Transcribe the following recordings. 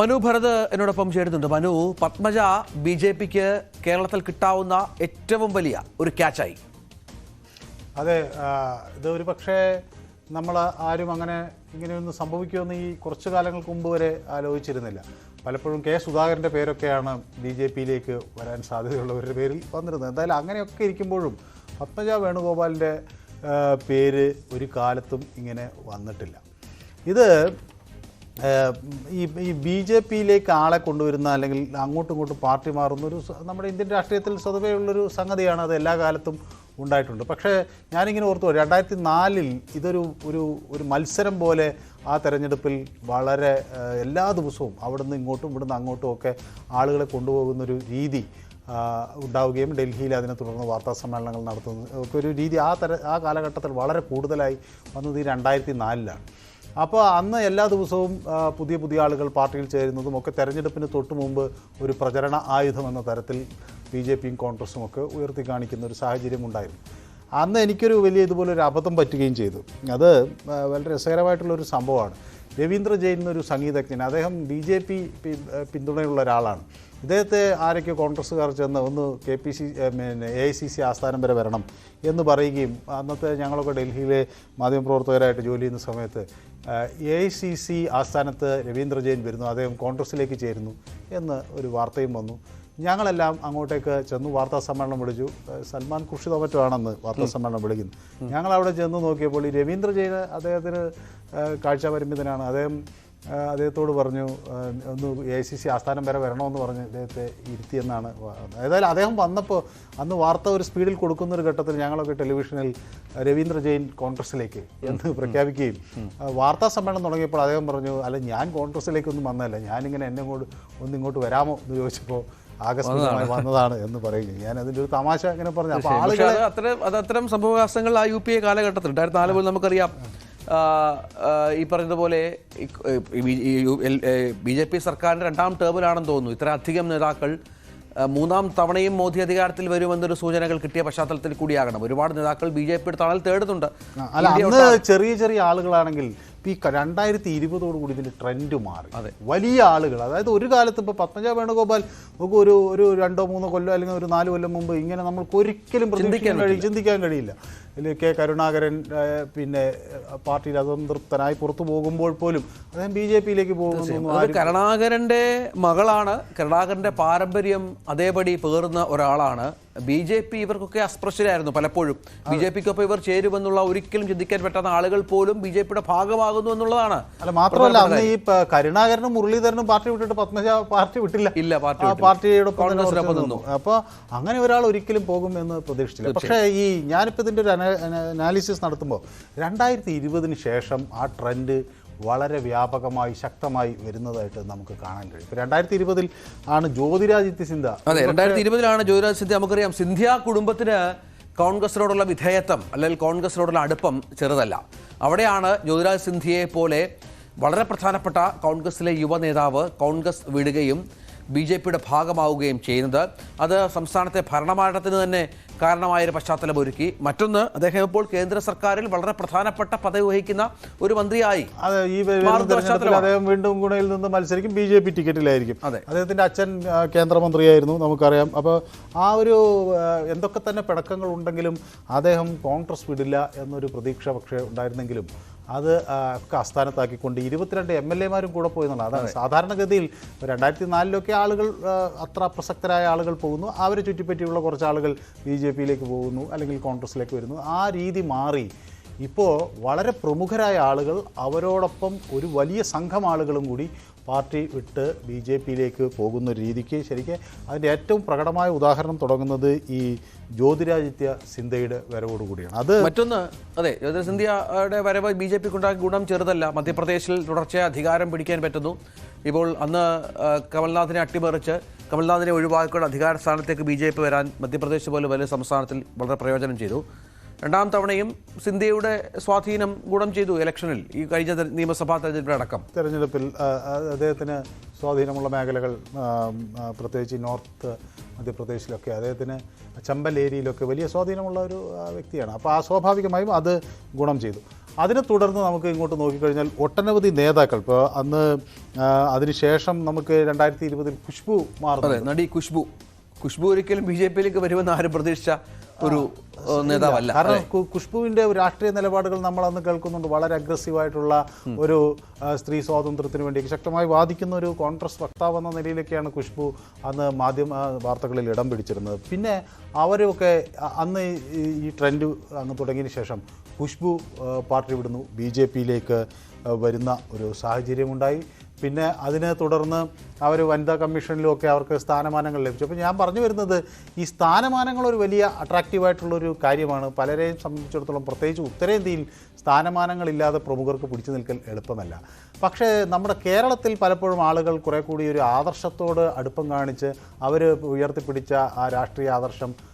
മനു ഭരത് എന്നോടൊപ്പം ചേരുന്നുണ്ട്. Manu Padmaja B J പിക്ക് കേരളത്തിൽ കിട്ടാവുന്ന ഏറ്റവും വലിയ ഒരു ക്യാച്ചായി. അതെ ഇത് ഒരു പക്ഷേ നമ്മൾ ആരും അങ്ങനെ ഇങ്ങനെയൊന്നും സംഭവിക്കുമെന്ന് ഈ കുറച്ച് കാലങ്ങൾക്ക് മുമ്പ് വരെ ആലോചിച്ചിരുന്നില്ല. പലപ്പോഴും കെ സുധാകരന്റെ പേരൊക്കെയാണ് ബി ജെ പിയിലേക്ക് വരാൻ സാധ്യതയുള്ളവരുടെ പേരിൽ വന്നിരുന്നത്. എന്തായാലും അങ്ങനെയൊക്കെ ഇരിക്കുമ്പോഴും പത്മജ വേണുഗോപാലിന്റെ പേര് ഒരു കാലത്തും ഇങ്ങനെ വന്നിട്ടില്ല. ഇത് ഈ ഈ ബി ജെ പിയിലേക്ക് ആളെ കൊണ്ടുവരുന്ന അല്ലെങ്കിൽ അങ്ങോട്ടും ഇങ്ങോട്ടും പാർട്ടി മാറുന്ന ഒരു നമ്മുടെ ഇന്ത്യൻ രാഷ്ട്രീയത്തിൽ സ്വതവേ ഉള്ളൊരു സംഗതിയാണ് അത് എല്ലാ കാലത്തും ഉണ്ടായിട്ടുണ്ട്. പക്ഷേ ഞാനിങ്ങനെ ഓർത്തു രണ്ടായിരത്തി നാലിൽ ഇതൊരു ഒരു ഒരു മത്സരം പോലെ ആ തെരഞ്ഞെടുപ്പിൽ വളരെ എല്ലാ ദിവസവും അവിടുന്ന് ഇങ്ങോട്ടും ഇവിടുന്ന് അങ്ങോട്ടും ഒക്കെ ആളുകളെ കൊണ്ടുപോകുന്നൊരു രീതി ഉണ്ടാവുകയും ഡൽഹിയിൽ അതിനെ തുടർന്ന് വാർത്താ സമ്മേളനങ്ങൾ നടത്തുന്ന ഒക്കെ ഒരു രീതി ആ തര ആ കാലഘട്ടത്തിൽ വളരെ കൂടുതലായി വന്നത് ഈ രണ്ടായിരത്തി നാലിലാണ് അപ്പോൾ അന്ന് എല്ലാ ദിവസവും പുതിയ പുതിയ ആളുകൾ പാർട്ടിയിൽ ചേരുന്നതും ഒക്കെ തെരഞ്ഞെടുപ്പിന് തൊട്ട് മുമ്പ് ഒരു പ്രചരണ ആയുധം എന്ന തരത്തിൽ ബി ജെ പിയും കോൺഗ്രസും ഒക്കെ ഉയർത്തി കാണിക്കുന്ന ഒരു സാഹചര്യം ഉണ്ടായിരുന്നു. അന്ന് എനിക്കൊരു വലിയ ഇതുപോലെ ഒരു അബദ്ധം പറ്റുകയും ചെയ്തു. അത് വളരെ രസകരമായിട്ടുള്ളൊരു സംഭവമാണ്. രവീന്ദ്ര ജെയിൻ എന്നൊരു സംഗീതജ്ഞൻ അദ്ദേഹം ബി ജെ പി പിന്തുണയുള്ള ഒരാളാണ്. ഇദ്ദേഹത്തെ ആരൊക്കെ കോൺഗ്രസ്സുകാർ ചെന്ന് ഒന്ന് കെ പി സി പിന്നെ എ ഐ സി സി ആസ്ഥാനം വരെ വരണം എന്ന് പറയുകയും അന്നത്തെ ഞങ്ങളൊക്കെ ഡൽഹിയിലെ മാധ്യമപ്രവർത്തകരായിട്ട് ജോലി ചെയ്യുന്ന സമയത്ത് എ ഐ സി സി ആസ്ഥാനത്ത് രവീന്ദ്ര ജെയിൻ വരുന്നു അദ്ദേഹം കോൺഗ്രസ്സിലേക്ക് ചേരുന്നു എന്ന് ഒരു വാർത്തയും വന്നു. ഞങ്ങളെല്ലാം അങ്ങോട്ടേക്ക് ചെന്നു വാർത്താ സമ്മേളനം വിളിച്ചു. സൽമാൻ ഖുർഷിദോ മറ്റോ ആണെന്ന് വാർത്താ സമ്മേളനം വിളിക്കുന്നു. ഞങ്ങൾ അവിടെ ചെന്ന് നോക്കിയപ്പോൾ ഈ രവീന്ദ്ര ജെയിൻ അദ്ദേഹത്തിന് കാഴ്ച പരിമിതനാണ്. അദ്ദേഹം അദ്ദേഹത്തോട് പറഞ്ഞു ഒന്ന് എ ഐ സി സി ആസ്ഥാനം വരെ വരണമെന്ന് പറഞ്ഞ് അദ്ദേഹത്തെ ഇരുത്തിയെന്നാണ് ഏതായാലും അദ്ദേഹം വന്നപ്പോൾ അന്ന് വാർത്ത ഒരു സ്പീഡിൽ കൊടുക്കുന്ന ഒരു ഘട്ടത്തിൽ ഞങ്ങളൊക്കെ ടെലിവിഷനിൽ രവീന്ദ്ര ജെയിൻ കോൺഗ്രസിലേക്ക് എന്ന് പ്രഖ്യാപിക്കുകയും വാർത്താ സമ്മേളനം തുടങ്ങിയപ്പോൾ അദ്ദേഹം പറഞ്ഞു അല്ല ഞാൻ കോൺഗ്രസിലേക്കൊന്നും വന്നതല്ല. ഞാനിങ്ങനെ എന്നെ കൂടെ ഒന്ന് ഇങ്ങോട്ട് വരാമോ? എന്ന് ചോദിച്ചപ്പോൾ ആകസ്മികമായി വന്നതാണ്. എന്ന് പറയുകയും ഞാൻ അതിന്റെ ഒരു തമാശ ഇങ്ങനെ പറഞ്ഞു. അപ്പോൾ ആളുകളെ അത് അത്തരം അത് അത്തരം സംഭവവികാസങ്ങൾ ആ യു പി എ കാലഘട്ടത്തിൽ രണ്ടായിരത്തി നാല് പോലും നമുക്കറിയാം. ഈ പറയുന്നതുപോലെ ബി ജെ പി സർക്കാരിന്റെ രണ്ടാം ടേമിലാണെന്ന് തോന്നുന്നു. ഇത്ര അധികം നേതാക്കൾ മൂന്നാം തവണയും മോദി അധികാരത്തിൽ വരുമെന്നൊരു സൂചനകൾ കിട്ടിയ പശ്ചാത്തലത്തിൽ കൂടിയാകണം. ഒരുപാട് നേതാക്കൾ ബി ജെ പിയുടെ തണൽ തേടുന്നുണ്ട്. അല്ല അന്ന് ചെറിയ ചെറിയ ആളുകളാണെങ്കിൽ ഇപ്പൊ ഈ രണ്ടായിരത്തി ഇരുപതോട് കൂടി ഇതിന്റെ ട്രെൻഡ് മാറി. വലിയ ആളുകൾ അതായത് ഒരു കാലത്ത് ഇപ്പോൾ പത്മജ വേണുഗോപാൽ നമുക്ക് ഒരു ഒരു രണ്ടോ മൂന്നോ കൊല്ലോ അല്ലെങ്കിൽ ഒരു നാല് കൊല്ലം മുമ്പ് ഇങ്ങനെ നമ്മൾക്ക് ഒരിക്കലും പ്രതീക്ഷിക്കാൻ കഴിയും ചിന്തിക്കാൻ കഴിയില്ല. ഇതിൽ കെ കരുണാകരൻ പിന്നെ പാർട്ടിയിൽ അസംതൃപ്തനായി പുറത്തു പോകുമ്പോൾ പോലും അദ്ദേഹം ബി ജെ പിയിലേക്ക് പോകുന്നു കരുണാകരന്റെ കരുണാകരന്റെ മകളാണ്. കരുണാകരന്റെ പാരമ്പര്യം അതേപടി പേറുന്ന ഒരാളാണ്. ബി ജെ പി ഇവർക്കൊക്കെ അസ്പൃശ്യരായിരുന്നു പലപ്പോഴും. ബി ജെ പിക്കൊപ്പം ഇവർ ചേരുമെന്നുള്ള ഒരിക്കലും ചിന്തിക്കാൻ പറ്റാത്ത ആളുകൾ പോലും ബി ജെ പിയുടെ ഭാഗമാകുന്നു എന്നുള്ളതാണ് അല്ല മാത്രമല്ല അന്ന് ഈ കരുണാകരനും മുരളീധരനും പാർട്ടി വിട്ടിട്ട് പത്മജ പാർട്ടി വിട്ടില്ല. ഇല്ല പാർട്ടി പാർട്ടിയോടൊപ്പം നിന്നു. അപ്പോൾ അങ്ങനെ ഒരാൾ ഒരിക്കലും പോകും എന്ന് പ്രതീക്ഷിച്ചില്ല പക്ഷേ ഈ ഞാനിപ്പോൾ ഇതിന്റെ ഒരു അനാലിസിസ് നടത്തുമ്പോൾ രണ്ടായിരത്തി ഇരുപതിന് ശേഷം ആ ട്രെൻഡ് വളരെ വ്യാപകമായി ശക്തമായി വരുന്നതായിട്ട് നമുക്ക് കാണാൻ കഴിയും. രണ്ടായിരത്തി ഇരുപതിൽ ആണ് ജ്യോതിരാദിത്യ സിന്ധ അതെ രണ്ടായിരത്തി ഇരുപതിലാണ് ജ്യോതിരാജ് സിന്ധ്യ നമുക്കറിയാം സിന്ധ്യ കുടുംബത്തിന് കോൺഗ്രസിനോടുള്ള വിധേയത്വം അല്ലെങ്കിൽ കോൺഗ്രസിനോടുള്ള അടുപ്പം ചെറുതല്ല. അവിടെയാണ് ജ്യോതിരാജ് സിന്ധ്യയെ പോലെ വളരെ പ്രധാനപ്പെട്ട കോൺഗ്രസിലെ യുവ നേതാവ് കോൺഗ്രസ് വിടുകയും ബി ജെ പിയുടെ ഭാഗമാവുകയും ചെയ്യുന്നത്. അത് സംസ്ഥാനത്തെ ഭരണമാറ്റത്തിന് തന്നെ കാരണമായൊരു പശ്ചാത്തലം ഒരുക്കി. മറ്റൊന്ന് അദ്ദേഹം ഇപ്പോൾ കേന്ദ്ര സർക്കാരിൽ വളരെ പ്രധാനപ്പെട്ട പദവി വഹിക്കുന്ന ഒരു മന്ത്രിയായി. അദ്ദേഹം വീണ്ടും ഗുണയിൽ നിന്ന് മത്സരിക്കും. ബി ജെ പി ടിക്കറ്റിലായിരിക്കും. അതെ. അദ്ദേഹത്തിന്റെ അച്ഛൻ കേന്ദ്രമന്ത്രിയായിരുന്നു നമുക്കറിയാം. അപ്പോൾ ആ ഒരു എന്തൊക്കെ തന്നെ പിടക്കങ്ങൾ ഉണ്ടെങ്കിലും അദ്ദേഹം കോൺഗ്രസ് വിടില്ല എന്നൊരു പ്രതീക്ഷ പക്ഷേ ഉണ്ടായിരുന്നെങ്കിലും അത് ഒക്കെ ആസ്ഥാനത്താക്കിക്കൊണ്ട് ഇരുപത്തിരണ്ട് എം എൽ എമാരും കൂടെ പോയി എന്നുള്ളത് അതാണ് സാധാരണഗതിയിൽ രണ്ടായിരത്തി നാലിലൊക്കെ ആളുകൾ അത്ര പ്രസക്തരായ ആളുകൾ പോകുന്നു. അവരെ ചുറ്റിപ്പറ്റിയുള്ള കുറച്ച് ആളുകൾ ബി ജെ പിയിലേക്ക് പോകുന്നു അല്ലെങ്കിൽ കോൺഗ്രസിലേക്ക് വരുന്നു. ആ രീതി മാറി ഇപ്പോൾ വളരെ പ്രമുഖരായ ആളുകൾ അവരോടൊപ്പം ഒരു വലിയ സംഘം ആളുകളും കൂടി പാർട്ടി വിട്ട് ബി ജെ പിയിലേക്ക് പോകുന്ന ഒരു രീതിക്ക് ശരിക്കും അതിന്റെ ഏറ്റവും പ്രകടമായ ഉദാഹരണം തുടങ്ങുന്നത് ഈ ജ്യോതിരാദിത്യ സിന്ധയുടെ വരവോടുകൂടിയാണ് അത് മറ്റൊന്ന് അതെ ജ്യോതിര സിന്ധ്യയുടെ വരവ് ബി ജെ പിക്ക് ഉണ്ടാക്കിയ ഗുണം ചെറുതല്ല. മധ്യപ്രദേശിൽ തുടർച്ചയായി അധികാരം പിടിക്കാൻ പറ്റുന്നു. ഇപ്പോൾ അന്ന് കമൽനാഥിനെ അട്ടിമറിച്ച് കമൽനാഥിനെ ഒഴിവാക്കിയുള്ള അധികാര സ്ഥാനത്തേക്ക് ബി ജെ പി വരാൻ മധ്യപ്രദേശ് പോലെ വലിയ സംസ്ഥാനത്തിൽ വളരെ പ്രയോജനം ചെയ്തു. രണ്ടാം തവണയും സിന്ധ്യയുടെ സ്വാധീനം ഗുണം ചെയ്തു ഇലക്ഷനിൽ ഈ കഴിഞ്ഞ നിയമസഭാ തെരഞ്ഞെടുപ്പിലടക്കം തെരഞ്ഞെടുപ്പിൽ അദ്ദേഹത്തിന് സ്വാധീനമുള്ള മേഖലകൾ പ്രത്യേകിച്ച് നോർത്ത് മധ്യപ്രദേശിലൊക്കെ അദ്ദേഹത്തിന് ചമ്പൽ ഏരിയയിലൊക്കെ വലിയ സ്വാധീനമുള്ള ഒരു വ്യക്തിയാണ്. അപ്പോൾ ആ സ്വാഭാവികമായും അത് ഗുണം ചെയ്തു. അതിനെ തുടർന്ന് നമുക്ക് ഇങ്ങോട്ട് നോക്കിക്കഴിഞ്ഞാൽ ഒട്ടനവധി നേതാക്കൾ ഇപ്പോൾ അന്ന് അതിനുശേഷം നമുക്ക് രണ്ടായിരത്തി ഇരുപതിൽ ഖുഷ്ബു മാറുന്നത് നടി ഖുഷ്ബു ഖുഷ്ബു ഒരിക്കലും ബി ജെ പിയിലേക്ക് വരുമെന്ന് ആരും പ്രതീക്ഷിച്ച ഒരു നേതാവല്ല. കാരണം ഖുഷ്ബുവിന്റെ രാഷ്ട്രീയ നിലപാടുകൾ നമ്മൾ അന്ന് കേൾക്കുന്നുണ്ട്. വളരെ അഗ്രസീവായിട്ടുള്ള ഒരു സ്ത്രീ സ്വാതന്ത്ര്യത്തിന് വേണ്ടി ശക്തമായി വാദിക്കുന്ന ഒരു കോൺഗ്രസ് വക്താവ് എന്ന നിലയിലൊക്കെയാണ് ഖുഷ്ബു അന്ന് മാധ്യമ വാർത്തകളിൽ ഇടം പിടിച്ചിരുന്നത്. പിന്നെ അവരൊക്കെ അന്ന് ഈ- ഈ ട്രെൻഡ് അങ്ങ് തുടങ്ങിയതിന് ശേഷം ഖുഷ്ബു പാർട്ടി വിടുന്നു. ബി ജെ പിയിലേക്ക് വരുന്ന ഒരു സാഹചര്യമുണ്ടായി. പിന്നെ അതിനെ തുടർന്ന് അവർ വനിതാ കമ്മീഷനിലുമൊക്കെ അവർക്ക് സ്ഥാനമാനങ്ങൾ ലഭിച്ചു. അപ്പോൾ ഞാൻ പറഞ്ഞു വരുന്നത് ഈ സ്ഥാനമാനങ്ങൾ ഒരു വലിയ അട്രാക്റ്റീവായിട്ടുള്ളൊരു കാര്യമാണ്. പലരെയും സംബന്ധിച്ചിടത്തോളം പ്രത്യേകിച്ച് ഉത്തരേന്ത്യയിൽ സ്ഥാനമാനങ്ങളില്ലാതെ പ്രമുഖർക്ക് പിടിച്ചു നിൽക്കൽ എളുപ്പമല്ല. പക്ഷേ നമ്മുടെ കേരളത്തിൽ പലപ്പോഴും ആളുകൾ കുറേ കൂടി ഒരു ആദർശത്തോട് അടുപ്പം കാണിച്ച് അവർ ഉയർത്തിപ്പിടിച്ച ആ രാഷ്ട്രീയ ആദർശം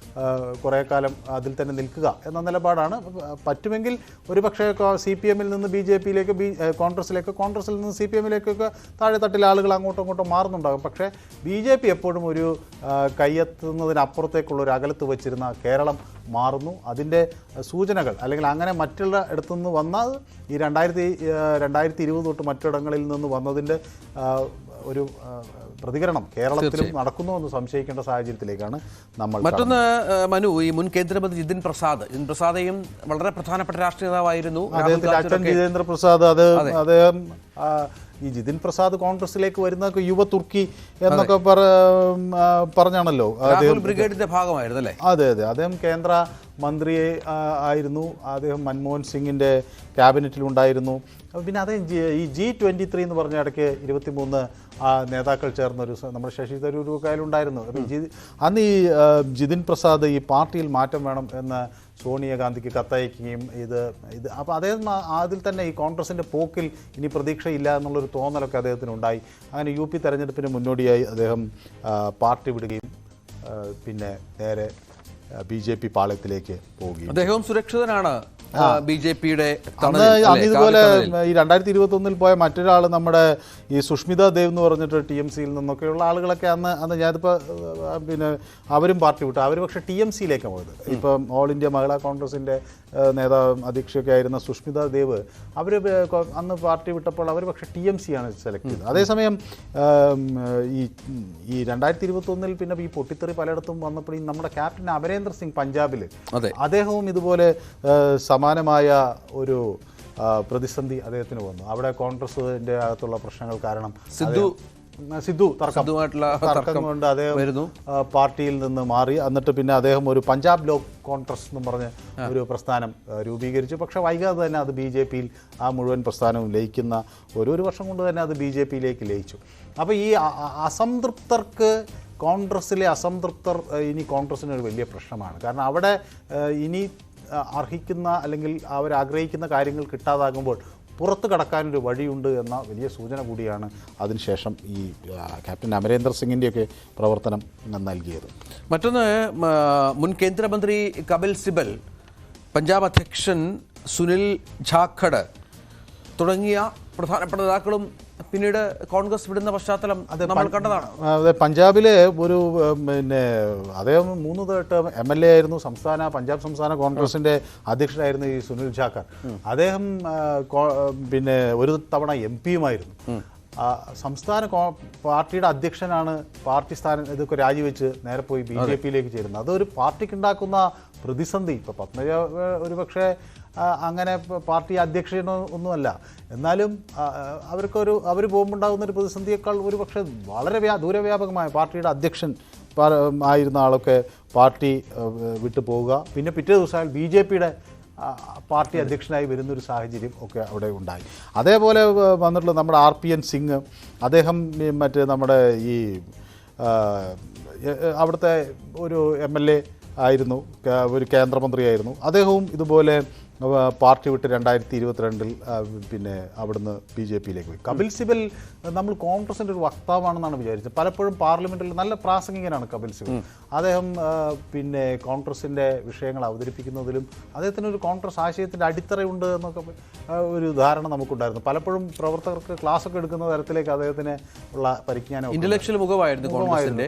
കുറേ കാലം അതിൽ തന്നെ നിൽക്കുക എന്ന നിലപാടാണ്. പറ്റുമെങ്കിൽ ഒരുപക്ഷേ സി പി എമ്മിൽ നിന്ന് ബി ജെ പിയിലേക്ക് ബി കോൺഗ്രസ്സിലേക്ക് കോൺഗ്രസിലേക്ക് കോൺഗ്രസിൽ നിന്ന് സി പി എമ്മിലേക്കൊക്കെ താഴെ തട്ടിൽ ആളുകൾ അങ്ങോട്ടും ഇങ്ങോട്ടും മാറുന്നുണ്ടാകും. പക്ഷേ ബി ജെ പി എപ്പോഴും ഒരു കയ്യെത്തുന്നതിനപ്പുറത്തേക്കുള്ള ഒരു അകലത്ത് വെച്ചിരുന്ന കേരളം മാറുന്നു. അതിന്റെ സൂചനകൾ അല്ലെങ്കിൽ അങ്ങനെ മറ്റുള്ള ഇടത്തു നിന്ന് വന്ന ഈ രണ്ടായിരത്തി രണ്ടായിരത്തി ഇരുപത് തൊട്ട് മറ്റിടങ്ങളിൽ നിന്ന് വന്നതിന്റെ ഒരു പ്രതികരണം കേരളത്തിലും നടക്കുന്നു എന്ന് സംശയിക്കേണ്ട സാഹചര്യത്തിലേക്കാണ് നമ്മൾ മറ്റൊന്ന് മനു ഈ മുൻ കേന്ദ്രമന്ത്രി ജിതിൻ പ്രസാദ്. ജിതിൻ പ്രസാദയും വളരെ പ്രധാനപ്പെട്ട രാഷ്ട്രീയ നേതാവായിരുന്നു. അദ്ദേഹത്തിന്റെ അച്ഛൻ ജിതേന്ദ്ര പ്രസാദ് അത് അദ്ദേഹം ഈ ജിതിൻ പ്രസാദ് കോൺഗ്രസിലേക്ക് വരുന്ന യുവ തുർക്കി എന്നൊക്കെ പറഞ്ഞാണല്ലോ. ബ്രിഗേഡിന്റെ ഭാഗമായിരുന്നു അല്ലേ അതെ അതെ. അദ്ദേഹം കേന്ദ്ര മന്ത്രി ആ, ആയിരുന്നു. അദ്ദേഹം മൻമോഹൻ സിംഗിന്റെ ക്യാബിനറ്റിലുണ്ടായിരുന്നു. പിന്നെ അതേ ഈ ജി ട്വന്റി ത്രീ എന്ന് പറഞ്ഞ ഇടയ്ക്ക് ഇരുപത്തിമൂന്ന് മൂന്ന് നേതാക്കൾ ചേർന്നൊരു നമ്മുടെ ശശി അപ്പോൾ ജി അന്ന് ഈ ജിതിൻ പ്രസാദ് ഈ പാർട്ടിയിൽ മാറ്റം വേണം എന്ന് സോണിയാഗാന്ധിക്ക് കത്തയക്കുകയും ഇത് ഇത് അപ്പോൾ അദ്ദേഹം അതിൽ തന്നെ ഈ കോൺഗ്രസിന്റെ പോക്കിൽ ഇനി പ്രതീക്ഷയില്ല എന്നുള്ളൊരു തോന്നലൊക്കെ അദ്ദേഹത്തിന് ഉണ്ടായി അങ്ങനെ യു പി തെരഞ്ഞെടുപ്പിന് മുന്നോടിയായി അദ്ദേഹം പാർട്ടി വിടുകയും പിന്നെ നേരെ ബി ജെ പി പാളയത്തിലേക്ക് പോവുകയും അദ്ദേഹവും സുരക്ഷിതനാണ്. ബി ജെ പിയുടെ അന്ന് ഇതുപോലെ ഈ രണ്ടായിരത്തി ഇരുപത്തി ഒന്നിൽ പോയ മറ്റൊരാൾ നമ്മുടെ ഈ സുഷ്മിത ദേവ് എന്ന് പറഞ്ഞിട്ട് ടി എം സിയിൽ നിന്നൊക്കെയുള്ള ആളുകളൊക്കെ അന്ന് അന്ന് ഞാനിപ്പോൾ പിന്നെ അവരും പാർട്ടി വിട്ടു. അവർ പക്ഷേ ടി എം സിയിലേക്കാണ് പോയത്. ഇപ്പം ഓൾ ഇന്ത്യ മഹിളാ കോൺഗ്രസിന്റെ നേതാവ് അധ്യക്ഷയൊക്കെ ആയിരുന്ന സുഷ്മിത ദേവ് അവർ അന്ന് പാർട്ടി വിട്ടപ്പോൾ അവർ പക്ഷേ ടി എം സി ആണ് സെലക്ട് ചെയ്തത്. അതേസമയം ഈ ഈ രണ്ടായിരത്തി ഇരുപത്തി ഒന്നിൽ പിന്നെ ഈ പൊട്ടിത്തെറി പലയിടത്തും വന്നപ്പോൾ ഈ നമ്മുടെ ക്യാപ്റ്റൻ അമരേന്ദ്ര സിംഗ് പഞ്ചാബിൽ അതെ. അദ്ദേഹവും ഇതുപോലെ സമാനമായ ഒരു പ്രതിസന്ധി അദ്ദേഹത്തിന് വന്നു. അവിടെ കോൺഗ്രസിന്റെ അകത്തുള്ള പ്രശ്നങ്ങൾ കാരണം സിദ്ധു സിദ്ധു തർക്കം. കൊണ്ട് അദ്ദേഹം പാർട്ടിയിൽ നിന്ന് മാറി. എന്നിട്ട് പിന്നെ അദ്ദേഹം ഒരു പഞ്ചാബ് ലോക് കോൺഗ്രസ് എന്ന് പറഞ്ഞ് ഒരു പ്രസ്ഥാനം രൂപീകരിച്ചു. പക്ഷെ വൈകാതെ തന്നെ അത് ബി ജെ പിയിൽ ആ മുഴുവൻ പ്രസ്ഥാനവും ലയിക്കുന്ന ഒരു ഒരു വർഷം കൊണ്ട് തന്നെ അത് ബി ജെ പിയിലേക്ക് ലയിച്ചു. അപ്പോൾ ഈ അസംതൃപ്തർക്ക് കോൺഗ്രസ്സിലെ അസംതൃപ്തർ ഇനി കോൺഗ്രസ്സിന് ഒരു വലിയ പ്രശ്നമാണ്. കാരണം അവിടെ ഇനി അർഹിക്കുന്ന അല്ലെങ്കിൽ അവർ ആഗ്രഹിക്കുന്ന കാര്യങ്ങൾ കിട്ടാതാകുമ്പോൾ പുറത്ത് കടക്കാനൊരു വഴിയുണ്ട് എന്ന വലിയ സൂചന കൂടിയാണ് അതിനുശേഷം ഈ ക്യാപ്റ്റൻ അമരേന്ദർ സിംഗിന്റെയൊക്കെ പ്രവർത്തനം നൽകിയത്. മറ്റൊന്ന് മുൻ കേന്ദ്രമന്ത്രി കപിൽ സിബൽ പഞ്ചാബ് അധ്യക്ഷൻ സുനിൽ ഝാഖഡ് തുടങ്ങിയ പ്രധാനപ്പെട്ട നേതാക്കളും പിന്നീട് കോൺഗ്രസ് വിടുന്ന പശ്ചാത്തലം അത് നമ്മൾ കണ്ടതാണ്. അതെ പഞ്ചാബിലെ ഒരു പിന്നെ അദ്ദേഹം മൂന്ന് തട്ട് എം എൽ എ ആയിരുന്നു സംസ്ഥാന പഞ്ചാബ് സംസ്ഥാന കോൺഗ്രസിന്റെ അധ്യക്ഷനായിരുന്നു ഈ സുനിൽ ജാക്കർ അദ്ദേഹം പിന്നെ ഒരു തവണ എം പിയുമായിരുന്നു. സംസ്ഥാന കോ- പാർട്ടിയുടെ അധ്യക്ഷനാണ് പാർട്ടി സ്ഥാനം ഇതൊക്കെ രാജിവെച്ച് നേരെ പോയി ബി ജെ പിയിലേക്ക് ചേരുന്നത്. അതൊരു പാർട്ടിക്ക് ഉണ്ടാക്കുന്ന പ്രതിസന്ധി. ഇപ്പോൾ പത്മജ ഒരുപക്ഷെ അങ്ങനെ പാർട്ടി അധ്യക്ഷനോ ഒന്നുമല്ല. എന്നാലും അവർക്കൊരു അവർ പോകുമ്പോണ്ടാകുന്ന ഒരു പ്രതിസന്ധിയേക്കാൾ ഒരു പക്ഷേ വളരെ വ്യാ ദൂരവ്യാപകമായ പാർട്ടിയുടെ അധ്യക്ഷൻ ആയിരുന്ന ആളൊക്കെ പാർട്ടി വിട്ടു പോവുക. പിന്നെ പിറ്റേ ദിവസം ബി ജെ പിയുടെ പാർട്ടി അധ്യക്ഷനായി വരുന്നൊരു സാഹചര്യം ഒക്കെ അവിടെ ഉണ്ടായി. അതേപോലെ വന്നിട്ടുള്ള നമ്മുടെ ആർ പി എൻ സിംഗ് അദ്ദേഹം മറ്റേ നമ്മുടെ ഈ അവിടുത്തെ ഒരു എം എൽ എ ആയിരുന്നു ഒരു കേന്ദ്രമന്ത്രിയായിരുന്നു. അദ്ദേഹവും ഇതുപോലെ പാർട്ടി വിട്ട് രണ്ടായിരത്തി ഇരുപത്തിരണ്ടിൽ പിന്നെ അവിടുന്ന് ബി ജെ പിയിലേക്ക് പോയി. കപിൽ സിബൽ നമ്മൾ കോൺഗ്രസിന്റെ ഒരു വക്താവാണെന്നാണ് വിചാരിച്ചത്. പലപ്പോഴും പാർലമെന്റിൽ നല്ല പ്രാസംഗികനാണ് കപിൽ സിബൽ. അദ്ദേഹം പിന്നെ കോൺഗ്രസിന്റെ വിഷയങ്ങൾ അവതരിപ്പിക്കുന്നതിലും അദ്ദേഹത്തിന് ഒരു കോൺഗ്രസ് ആശയത്തിന്റെ അടിത്തറയുണ്ട് എന്നൊക്കെ ഒരു ധാരണ നമുക്കുണ്ടായിരുന്നു. പലപ്പോഴും പ്രവർത്തകർക്ക് ക്ലാസ് ഒക്കെ എടുക്കുന്ന തരത്തിലേക്ക് അദ്ദേഹത്തിന് ഉള്ള പരിജ്ഞാനം ഇന്റലക്ച്വൽ മുഖമായിരുന്നു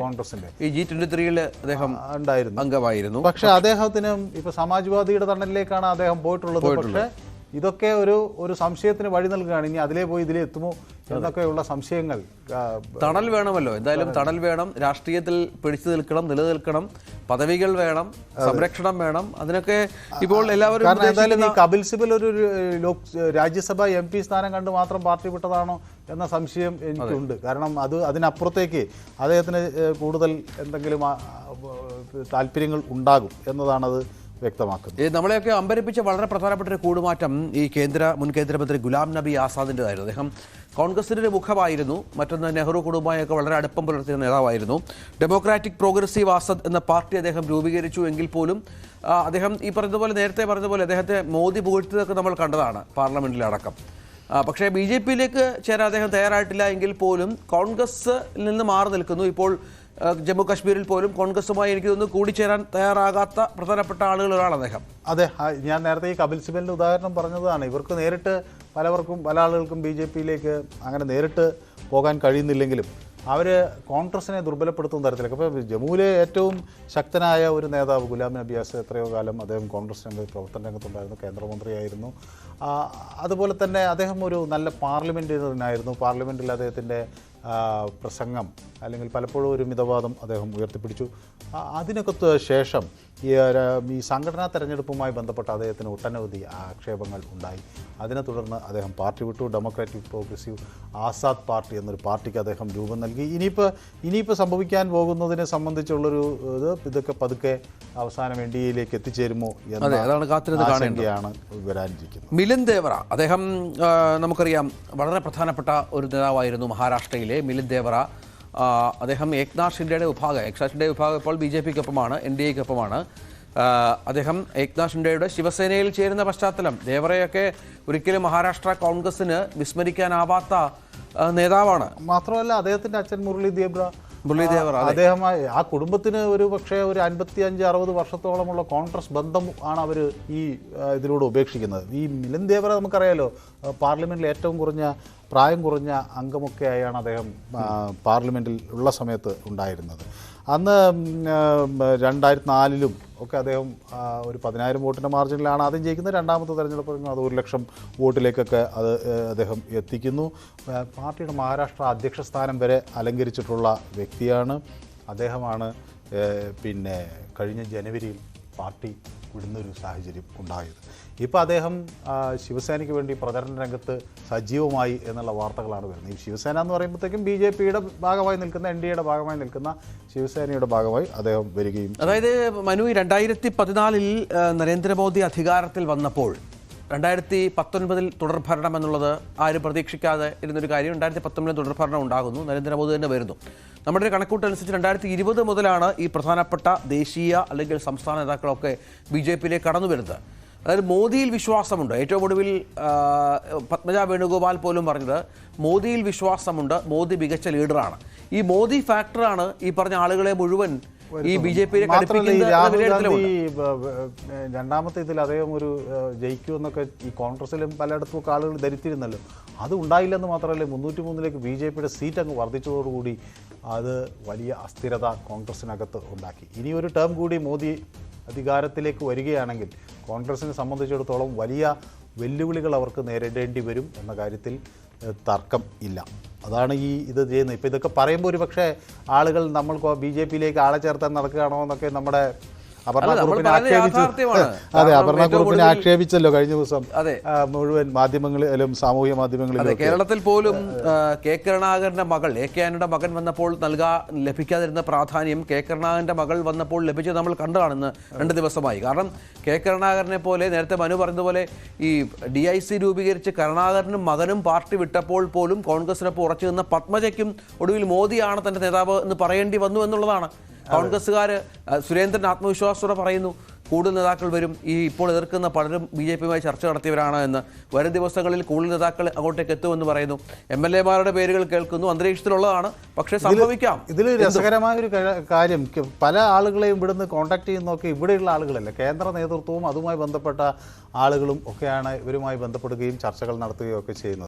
കോൺഗ്രസിന്റെ ഈ ജി ട്വന്റി ത്രീയിൽ അദ്ദേഹം ഉണ്ടായിരുന്നു. അംഗമായിരുന്നു. പക്ഷേ അദ്ദേഹത്തിനും ഇപ്പോൾ സമാജ്വാദിയുടെ തണലിലേക്കാണ് അദ്ദേഹം പോയിട്ടുള്ളത് പക്ഷേ ഇതൊക്കെ ഒരു ഒരു സംശയത്തിന് വഴി നൽകുകയാണ്. ഇനി അതിലേ പോയി ഇതിലേ എത്തുമോ എന്നൊക്കെയുള്ള സംശയങ്ങൾ തണൽ വേണമല്ലോ. എന്തായാലും തണൽ. വേണം. രാഷ്ട്രീയത്തിൽ പിടിച്ചു നിൽക്കണം നിലനിൽക്കണം. പദവികൾ വേണം സംരക്ഷണം വേണം. അതിനൊക്കെ ഇപ്പോൾ എല്ലാവരും എന്തായാലും കപിൽ സിബൽ ഒരു ലോക് രാജ്യസഭ എം പി സ്ഥാനം കണ്ട് മാത്രം പാർട്ടി വിട്ടതാണോ എന്ന സംശയം എനിക്കുണ്ട്. കാരണം അത് അതിനപ്പുറത്തേക്ക് അദ്ദേഹത്തിന് കൂടുതൽ എന്തെങ്കിലും താല്പര്യങ്ങൾ ഉണ്ടാകും എന്നതാണത് വ്യക്തമാക്കുന്നത് ഇത് നമ്മളെയൊക്കെ അമ്പരിപ്പിച്ച വളരെ പ്രധാനപ്പെട്ട ഒരു കൂടുമാറ്റം ഈ കേന്ദ്ര മുൻ കേന്ദ്രമന്ത്രി ഗുലാം നബി ആസാദിന്റെതായിരുന്നു അദ്ദേഹം കോൺഗ്രസിന്റെ ഒരു മുഖമായിരുന്നു. മറ്റൊന്ന് നെഹ്റു കുടുംബമായൊക്കെ വളരെ അടുപ്പം പുലർത്തിയ നേതാവായിരുന്നു. ഡെമോക്രാറ്റിക് പ്രോഗ്രസീവ് ആസാദ് എന്ന പാർട്ടി അദ്ദേഹം രൂപീകരിച്ചു എങ്കിൽ പോലും അദ്ദേഹം ഈ പറഞ്ഞതുപോലെ നേരത്തെ പറഞ്ഞതുപോലെ അദ്ദേഹത്തെ മോദി പുകഴ്ത്തിയതൊക്കെ നമ്മൾ കണ്ടതാണ് പാർലമെന്റിലടക്കം പക്ഷേ ബി ജെ പിയിലേക്ക് ചേരാൻ അദ്ദേഹം തയ്യാറായിട്ടില്ല എങ്കിൽ പോലും കോൺഗ്രസ്സിൽ നിന്ന് മാറി നിൽക്കുന്നു. ഇപ്പോൾ ജമ്മു കാശ്മീരിൽ പോലും കോൺഗ്രസുമായി എനിക്ക് തോന്നുന്നു കൂടിച്ചേരാൻ തയ്യാറാകാത്ത പ്രധാനപ്പെട്ട ആളുകൾ ഒരാൾ അദ്ദേഹം. അതെ ഞാൻ നേരത്തെ ഈ കപിൽ സിബലിന്റെ ഉദാഹരണം പറഞ്ഞതാണ്. ഇവർക്ക് നേരിട്ട് പലവർക്കും പല ആളുകൾക്കും ബി ജെ പിയിലേക്ക് അങ്ങനെ നേരിട്ട് പോകാൻ കഴിയുന്നില്ലെങ്കിലും അവർ കോൺഗ്രസിനെ ദുർബലപ്പെടുത്തുന്ന തരത്തിലൊക്കെ. അപ്പോൾ ജമ്മുവിലെ ഏറ്റവും ശക്തനായ ഒരു നേതാവ് ഗുലാം നബി ആസാദ് എത്രയോ കാലം അദ്ദേഹം കോൺഗ്രസ് രംഗത്ത് പ്രവർത്തന രംഗത്തുണ്ടായിരുന്നു കേന്ദ്രമന്ത്രിയായിരുന്നു. അതുപോലെ തന്നെ അദ്ദേഹം ഒരു നല്ല പാർലമെന്റേറിയനായിരുന്നു പാർലമെന്റിൽ അദ്ദേഹത്തിന്റെ പ്രസംഗം അല്ലെങ്കിൽ പലപ്പോഴും ഒരു മിതവാദം അദ്ദേഹം ഉയർത്തിപ്പിടിച്ചു. അതിനൊക്കെ ശേഷം ഈ ഈ സംഘടനാ തെരഞ്ഞെടുപ്പുമായി ബന്ധപ്പെട്ട അദ്ദേഹത്തിന് ഒട്ടനവധി ആക്ഷേപങ്ങൾ ഉണ്ടായി. അതിനെ തുടർന്ന് അദ്ദേഹം പാർട്ടി വിട്ടു. ഡെമോക്രാറ്റിക് പ്രോഗ്രസീവ് ആസാദ് പാർട്ടി എന്നൊരു പാർട്ടിക്ക് അദ്ദേഹം രൂപം നൽകി. ഇനിയിപ്പോൾ ഇനിയിപ്പോൾ സംഭവിക്കാൻ പോകുന്നതിനെ സംബന്ധിച്ചുള്ളൊരു ഇത് ഇതൊക്കെ പതുക്കെ അവസാനം എൻ ഡി എയിലേക്ക് എത്തിച്ചേരുമോ അതെ, അതാണ് കാത്തിരുന്ന് വരാനിരിക്കുന്നത്. മിലിൻ ദേവറ അദ്ദേഹം നമുക്കറിയാം വളരെ പ്രധാനപ്പെട്ട ഒരു നേതാവായിരുന്നു മഹാരാഷ്ട്രയിലെ മിലിൻ ദേവറ. അദ്ദേഹം ഏക്നാഥ് ഷിൻഡയുടെ വിഭാഗം ഏക്നാഥ് ഷിൻഡെ വിഭാഗം ഇപ്പോൾ ബി ജെ പിക്കൊപ്പമാണ് എൻ ഡി എക്കൊപ്പമാണ് അദ്ദേഹം ഏക്നാഥ് ഷിൻഡെയുടെ ശിവസേനയിൽ ചേരുന്ന പശ്ചാത്തലം ദേവറയൊക്കെ ഒരിക്കലും മഹാരാഷ്ട്ര കോൺഗ്രസിന് വിസ്മരിക്കാനാവാത്ത നേതാവാണ് മാത്രമല്ല അദ്ദേഹത്തിന്റെ അച്ഛൻ മുരളി ദേബ്ര. അദ്ദേഹം ആ കുടുംബത്തിന് ഒരു പക്ഷേ ഒരു അൻപത്തി അഞ്ച് അറുപത് വർഷത്തോളമുള്ള കോൺഗ്രസ് ബന്ധം ആണ് അവർ ഈ ഇതിലൂടെ ഉപേക്ഷിക്കുന്നത്. ഈ മിലൻ ദേവറ നമുക്കറിയാലോ പാർലമെന്റിൽ ഏറ്റവും കുറഞ്ഞ പ്രായം കുറഞ്ഞ അംഗമൊക്കെ ആയാണ് അദ്ദേഹം പാർലമെന്റിൽ ഉള്ള സമയത്ത് ഉണ്ടായിരുന്നത്. അന്ന് രണ്ടായിരത്തി നാലിലും ഒക്കെ അദ്ദേഹം ഒരു പതിനായിരം വോട്ടിന്റെ മാർജിനിലാണ് ആദ്യം ജയിക്കുന്നത്. രണ്ടാമത്തെ തെരഞ്ഞെടുപ്പ് അത് ഒരു ലക്ഷം വോട്ടിലേക്കൊക്കെ അത് അദ്ദേഹം എത്തിക്കുന്നു. പാർട്ടിയുടെ മഹാരാഷ്ട്ര അധ്യക്ഷ സ്ഥാനം വരെ അലങ്കരിച്ചിട്ടുള്ള വ്യക്തിയാണ് അദ്ദേഹമാണ്. പിന്നെ കഴിഞ്ഞ ജനുവരിയിൽ പാർട്ടി വിടുന്നൊരു സാഹചര്യം ഉണ്ടായത്. ഇപ്പോൾ അദ്ദേഹം ശിവസേനയ്ക്ക് വേണ്ടി പ്രചരണ രംഗത്ത് സജീവമായി എന്നുള്ള വാർത്തകളാണ് വരുന്നത്. ഈ ശിവസേന എന്ന് പറയുമ്പോഴത്തേക്കും ബി ജെ പിയുടെ ഭാഗമായി നിൽക്കുന്ന എൻ ഡി എയുടെ ഭാഗമായി നിൽക്കുന്ന ശിവസേനയുടെ ഭാഗമായി അദ്ദേഹം വരികയും അതായത് മനു രണ്ടായിരത്തി പതിനാലിൽ നരേന്ദ്രമോദി അധികാരത്തിൽ വന്നപ്പോൾ രണ്ടായിരത്തി പത്തൊൻപതിൽ തുടർഭരണം എന്നുള്ളത് ആരും പ്രതീക്ഷിക്കാതെ ഇരുന്നൊരു കാര്യം രണ്ടായിരത്തി പത്തൊൻപതിൽ തുടർഭരണം ഉണ്ടാകുന്നു നരേന്ദ്രമോദി തന്നെ വരുന്നു. നമ്മുടെ ഒരു കണക്കൂട്ടനുസരിച്ച് രണ്ടായിരത്തി ഇരുപത് മുതലാണ് ഈ പ്രധാനപ്പെട്ട ദേശീയ അല്ലെങ്കിൽ സംസ്ഥാന നേതാക്കളൊക്കെ ബി ജെ പിയിലേക്ക് കടന്നു വരുന്നത്. അതായത് മോദിയിൽ വിശ്വാസമുണ്ട്. ഏറ്റവും ഒടുവിൽ പത്മജ വേണുഗോപാൽ പോലും പറഞ്ഞത് മോദിയിൽ വിശ്വാസമുണ്ട് മോദി മികച്ച ലീഡറാണ്. ഈ മോദി ഫാക്ടറാണ് ഈ പറഞ്ഞ ആളുകളെ മുഴുവൻ ഈ ബി ജെ പിയെ രണ്ടാമത്തെ ഇതിൽ അദ്ദേഹം ഒരു ജയിക്കൂ എന്നൊക്കെ ഈ കോൺഗ്രസിലും പലയിടത്തും ഒക്കെ ആളുകൾ ധരിച്ചിരുന്നല്ലോ. അത് ഉണ്ടായില്ലെന്ന് മാത്രമല്ല മുന്നൂറ്റി മൂന്നിലേക്ക് ബി ജെ പിയുടെ സീറ്റ് അങ്ങ് വർദ്ധിച്ചതോടുകൂടി അത് വലിയ അസ്ഥിരത കോൺഗ്രസിനകത്ത് ഉണ്ടാക്കി. ഇനി ഒരു ടേം കൂടി മോദി അധികാരത്തിലേക്ക് വരികയാണെങ്കിൽ കോൺഗ്രസിനെ സംബന്ധിച്ചിടത്തോളം വലിയ വെല്ലുവിളികൾ അവർക്ക് നേരിടേണ്ടി വരും എന്ന കാര്യത്തിൽ തർക്കം ഇല്ല. അതാണ് ഈ ഇത് ചെയ്യുന്നത്. ഇപ്പോൾ ഇതൊക്കെ പറയുമ്പോൾ ഒരു പക്ഷേ ആളുകൾ നമ്മൾ ബി ജെ പിയിലേക്ക് ആളെ ചേർത്താൻ നടക്കുകയാണോ എന്നൊക്കെ നമ്മുടെ അപർണ അല്ല, കുറുപ്പിനെ ആക്ഷേപിച്ചു. അതെ അപർണ കുറുപ്പിനെ ആക്ഷേപിച്ചല്ലോ കഴിഞ്ഞ ദിവസം. അതെ. മുഴുവൻ മാധ്യമങ്ങളിലും സാമൂഹ്യ മാധ്യമങ്ങളിലും കേരളത്തിൽ പോലും കെ കരുണാകരന്റെ മകൾ എ കെ ആനയുടെ മകൻ വന്നപ്പോൾ നൽകാ ലഭിക്കാതിരുന്ന പ്രാധാന്യം കെ കരുണാകരന്റെ മകൾ വന്നപ്പോൾ ലഭിച്ചത് നമ്മൾ കണ്ടതാണെന്ന് രണ്ട് ദിവസമായി. കാരണം കെ കരുണാകരനെ പോലെ നേരത്തെ മനു പറഞ്ഞതുപോലെ ഈ ഡി ഐ സി രൂപീകരിച്ച് കരുണാകരനും മകനും പാർട്ടി വിട്ടപ്പോൾ പോലും കോൺഗ്രസിനൊപ്പം ഉറച്ചു നിന്ന പത്മജയ്ക്കും ഒടുവിൽ മോദിയാണ് തന്റെ നേതാവ് എന്ന് പറയേണ്ടി വന്നു എന്നുള്ളതാണ്. കോൺഗ്രസ്സുകാർ സുരേന്ദ്രൻ ആത്മവിശ്വാസത്തോടെ പറയുന്നു കൂടുതൽ നേതാക്കൾ വരും. ഈ ഇപ്പോൾ എതിർക്കുന്ന പലരും ബി ജെ പിയുമായി ചർച്ച നടത്തിയവരാണ് എന്ന്. വരും ദിവസങ്ങളിൽ കൂടുതൽ നേതാക്കൾ അങ്ങോട്ടേക്ക് എത്തുമെന്ന് പറയുന്നു. എം എൽ എമാരുടെ പേരുകൾ കേൾക്കുന്നു. അന്തരീക്ഷത്തിലുള്ളതാണ്. പക്ഷേ സംഭവിക്കാം. ഇതിൽ രസകരമായ ഒരു കാര്യം പല ആളുകളെയും ഇവിടുന്ന് കോൺടാക്ട് ചെയ്യുന്നൊക്കെ ഇവിടെയുള്ള ആളുകളല്ല. കേന്ദ്ര നേതൃത്വവും അതുമായി ബന്ധപ്പെട്ട ആളുകളും ഒക്കെയാണ് ഇവരുമായി ബന്ധപ്പെടുകയും ചർച്ചകൾ നടത്തുകയും ഒക്കെ ചെയ്യുന്നത്.